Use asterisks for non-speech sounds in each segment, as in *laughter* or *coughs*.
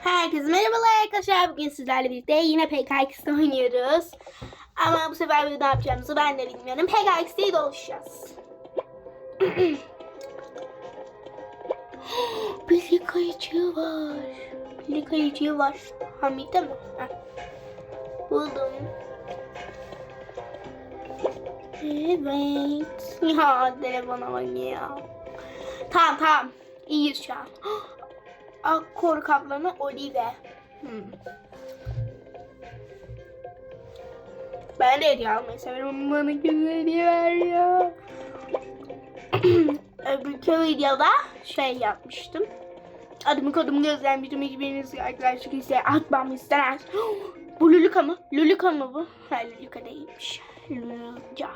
Herkese merhabalar arkadaşlar. Bugün sizlerle birlikte yine PKX'de oynuyoruz. Ama bu sefer ne yapacağımızı ben de bilmiyorum. PKX'de dolaşacağız. *gasps* Bilgi kayıcı var. Bilgi kayıcı var. Hamide mi? Heh. Buldum. Evet. Ya telefona oynuyor. Tamam tamam. İyiyiz şu an. *gasps* Akkor kaplanı Olive. Hmm. Ben de hediye almayı severim. Bana güzel hediye ver ya. Öbürkü videoda şey yapmıştım. Adımı kodumu gözlenmiştim. Hiçbiriniz arkadaşlık ise atmam istemez. *gasps* Bu Luluka mı? Luluka mı bu? Hayır Luluka değilmiş. Luluca.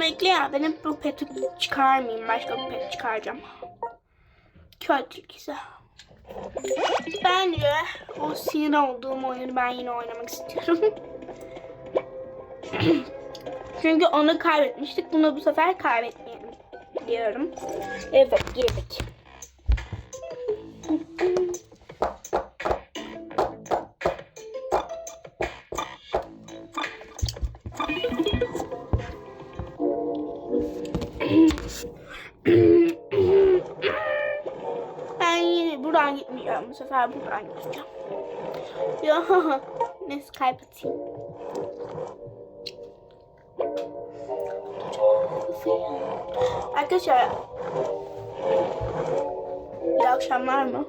Bekle ya ben hep bu peti çıkarmayayım. Başka bir pet çıkaracağım. Kötü güzel. Bence o sinir olduğum oyunu ben yine oynamak istiyorum. *laughs* Çünkü onu kaybetmiştik. Bunu bu sefer kaybetmeyelim diyorum. Evet girdik. Sefer buradan gideceğim. Ya neyse kaybedeyim. Arkadaşlar iyi akşamlar mı?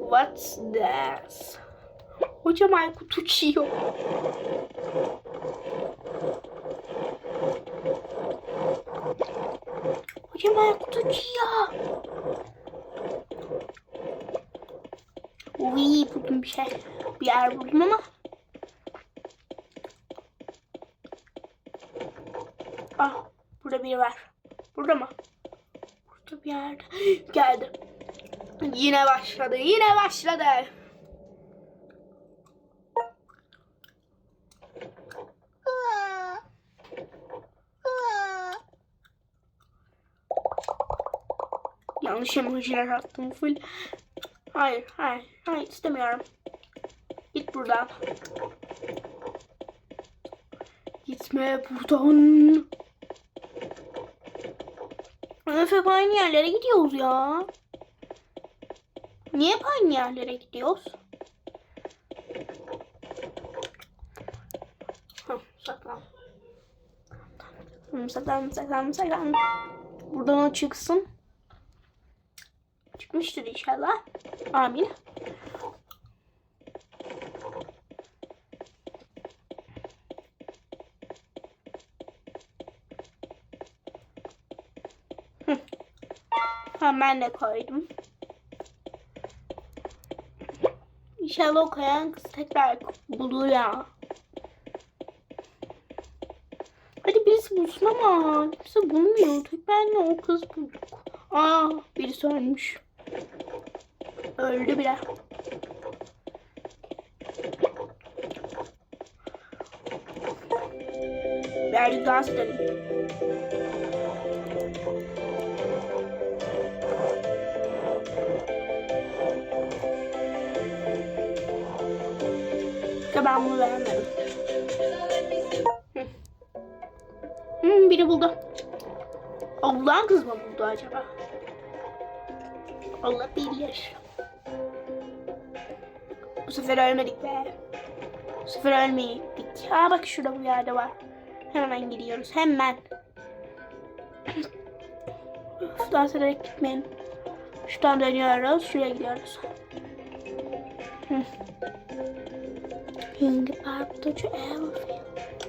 What's this? Hocam Aykut uçuyor. Hocam Aykut uçuyor. Uy buldum bir şey. Bir yer buldum ama. Ah burada biri var. Burada mı? Burada bir yerde. *gasps* Geldi. Yine başladı. Yine başladı. Yanlış emojiler attım full. Hayır, hayır, hayır istemiyorum. Git buradan. Gitme buradan. Öf hep aynı yerlere gidiyoruz ya. Niye hep aynı yerlere gidiyoruz? Hah, saklan. Hmm, Saklan, saklan, saklan. Buradan o çıksın. Çıkmıştır inşallah. Amin. Ben de koydum. İnşallah o kız tekrar bulur ya. Hadi birisi bulsun ama kimse bulmuyor. Tek benle o kız bulduk. Aa birisi ölmüş. Öldü bile. Dans edelim. Ya ben bunu beğenmedim. Hmm, biri buldu. Allah'ın kız mı buldu acaba? Allah bilir. Sefer ölmedik be. Bu sefer ölmedik. Aa bak şurada bu yerde var. Hemen gidiyoruz. Hemen. Üf, dans ederek gitmeyin. Şuradan dönüyoruz. Şuraya gidiyoruz. Hı. To Everfield. Gelme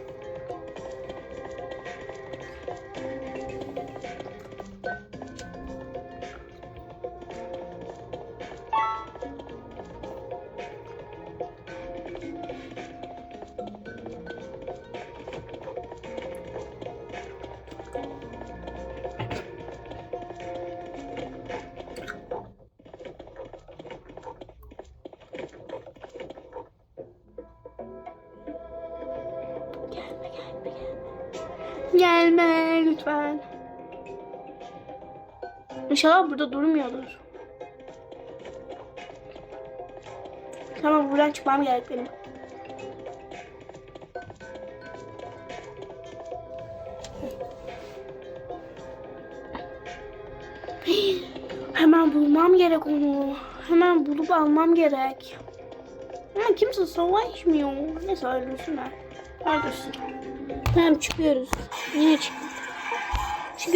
lütfen. İnşallah burada durmuyordur. Tamam buradan çıkmam gerek benim. Hemen bulmam gerek onu. Hemen bulup almam gerek. Ama kimse savaşmıyor. Neyse öldürsünler. Öldürsün. Tamam çıkıyoruz. Niye çık?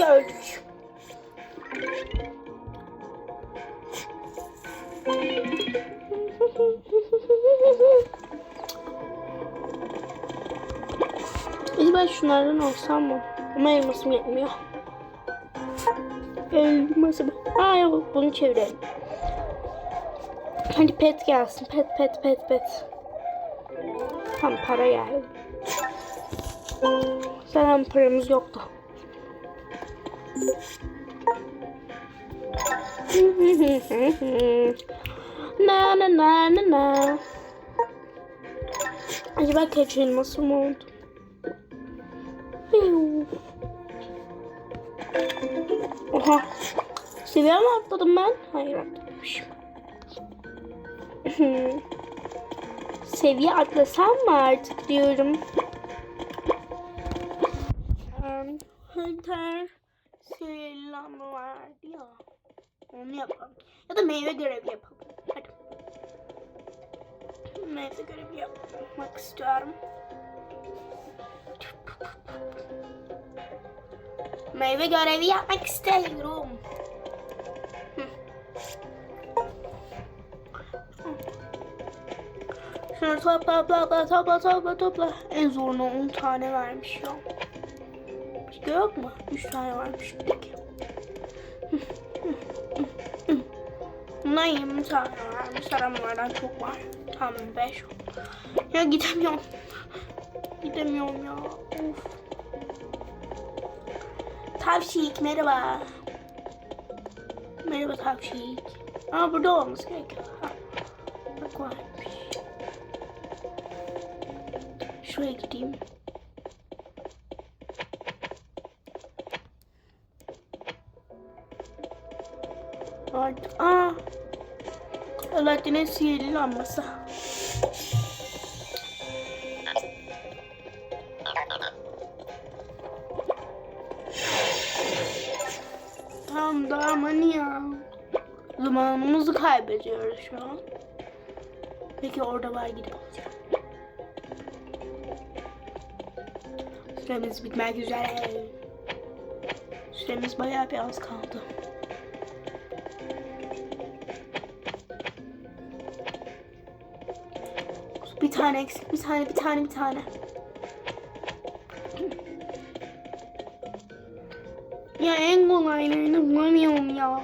Öldük. Acaba şunlardan olsam mı? Ama elmasım yetmiyor. Elması mı? Aa yok bunu çevirelim. Hadi pet gelsin. Pet pet pet pet. Tam para geldi. Zaten paramız yoktu. Na na na na na. Acaba kaç elmasım oldu? Piu. Oha. Seviye mi atladım ben? Hayır atlamışım. *laughs* Seviye atlasam mı artık diyorum. Um, Hunter selamı vardı ya. Onu yapalım. Ya da meyve görevi yapalım. Hadi. Meyve görevi yapmak istiyorum. Meyve görevi yapmak istiyorum. Şunu topla topla topla topla topla. En zoruna 10 tane vermiş ya. Başka yok mu? 3 tane varmış tek. Bundan 20 tane varmış. Aramlardan çok var. Tamam 5 Ya gidemiyorum. Gidemiyorum ya. Of. Tavşik merhaba. Merhaba tavşik. Aa burada olması gerekiyor. Ha. Bak varmış. Şuraya gideyim. Artık aa. Alaaddin'in sihirli lambası. Tamam da aman ya. Zamanımızı kaybediyoruz şu an. Peki orada var gidip. Süremiz bitmek üzere. Süremiz bayağı bir az kaldı. Tane eksik, bir tane, bir tane, bir tane. Ya en kolaylarını bulamıyorum ya.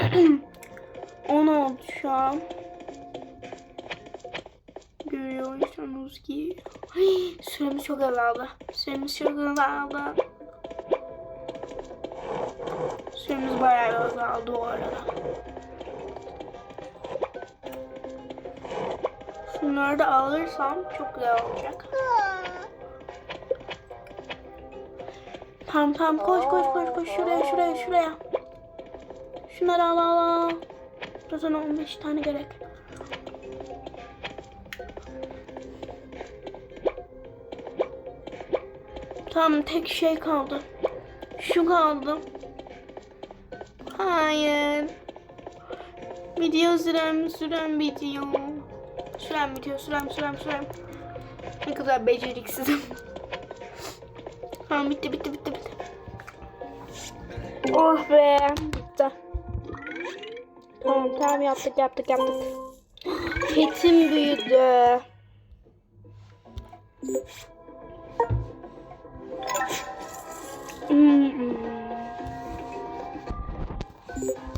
*clears throat* 10 oldu şu an. Görüyorsunuz ki. Ay, süremiz çok azaldı. Süremiz çok azaldı. Süremiz bayağı azaldı bu arada. Şunları da alırsam çok güzel olacak. Tamam tamam koş koş koş koş şuraya şuraya şuraya. Şunları al al al. Zaten 15 tane gerek. Tamam tek şey kaldı. Şu kaldı. Hayır. Video sürem sürem bitiyor. Sürem bitiyor sürem sürem sürem. Ne kadar beceriksizim. Tamam bitti bitti bitti bitti. Oh be bitti. Tamam tamam yaptık yaptık yaptık. Petim büyüdü. Hmm.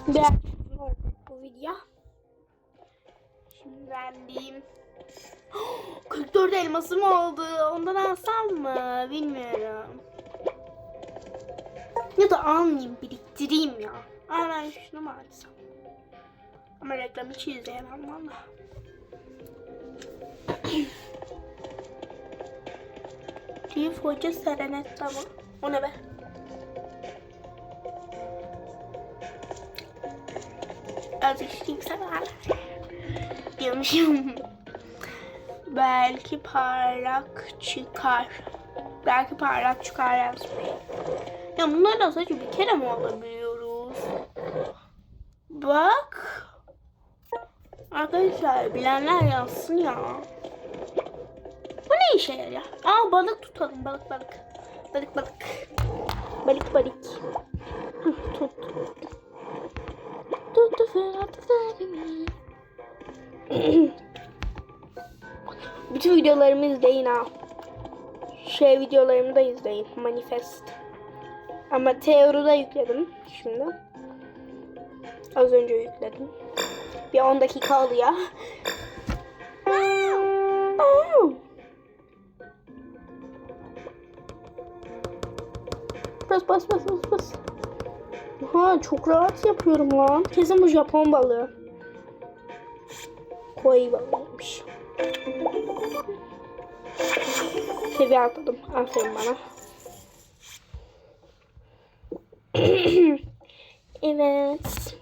Biraz Diyeyim. 44 *gasps* elmasım oldu. Ondan alsam mı? Bilmiyorum. Ya da almayayım biriktireyim ya. Aa ben şunu mu alsam? Ama reklam hiç izleyemem valla. Chief *clears throat* Hoca Serenetta mı? O ne be? Az içtiğim diyormuşum. Belki parlak çıkar. Belki parlak çıkar yazmış. Ya bunları da sadece bir kere mi alabiliyoruz? Bak. Arkadaşlar bilenler yazsın ya. Bu ne işe yarıyor? Aa balık tutalım balık balık. Balık balık. Balık balık. Hıh, Tut. Tuttu Ferhat Efendi. *coughs* Bütün videolarımı izleyin ha. Şey videolarımı da izleyin. Manifest. Ama teoride yükledim şimdi. Az önce yükledim. Bir 10 dakika oluyor. Bas bas bas bas bas. Ha çok rahat yapıyorum lan. Kesin bu Japon balığı. Koi balığıymış. Seviye atladım. Aferin bana. *clears throat* evet.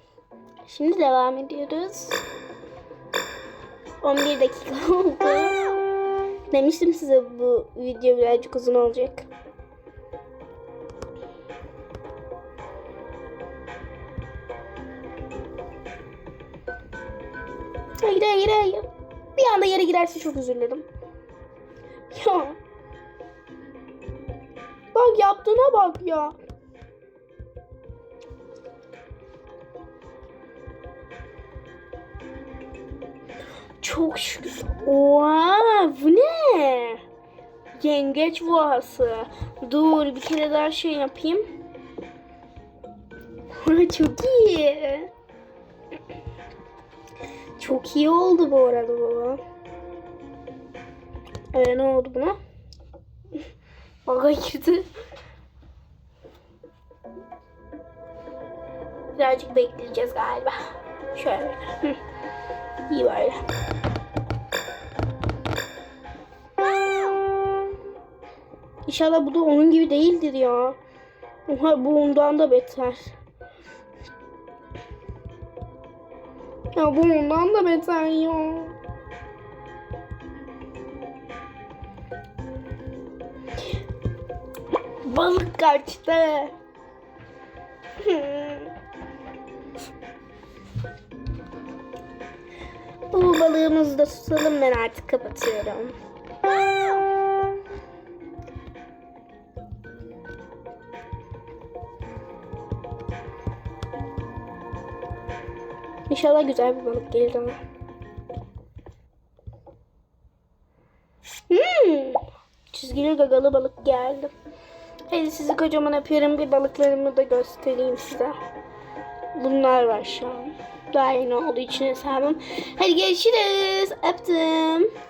Şimdi devam ediyoruz. 11 dakika *laughs* oldu. Demiştim size bu video birazcık uzun olacak. Girerse çok üzülürüm. Ya. Bak yaptığına bak ya. Çok şükür. Oha bu ne? Yengeç boğası. Dur bir kere daha şey yapayım. *laughs* Çok iyi. Çok iyi oldu bu arada baba. Ee, ne oldu buna? Baga girdi. Birazcık bekleyeceğiz galiba. Şöyle. Hı. *laughs* İyi böyle. İnşallah bu da onun gibi değildir ya. Oha bu ondan da beter. Ya bu ondan da beter ya. Balık kaçtı. Bu balığımızı da tutalım ben artık kapatıyorum. İnşallah güzel bir balık gelir ama. Hmm, çizgili gagalı balık geldi. Hadi sizi kocaman öpüyorum. Bir balıklarımı da göstereyim size. Bunlar var şu an. Daha yeni olduğu için hesabım. Hadi görüşürüz. Öptüm.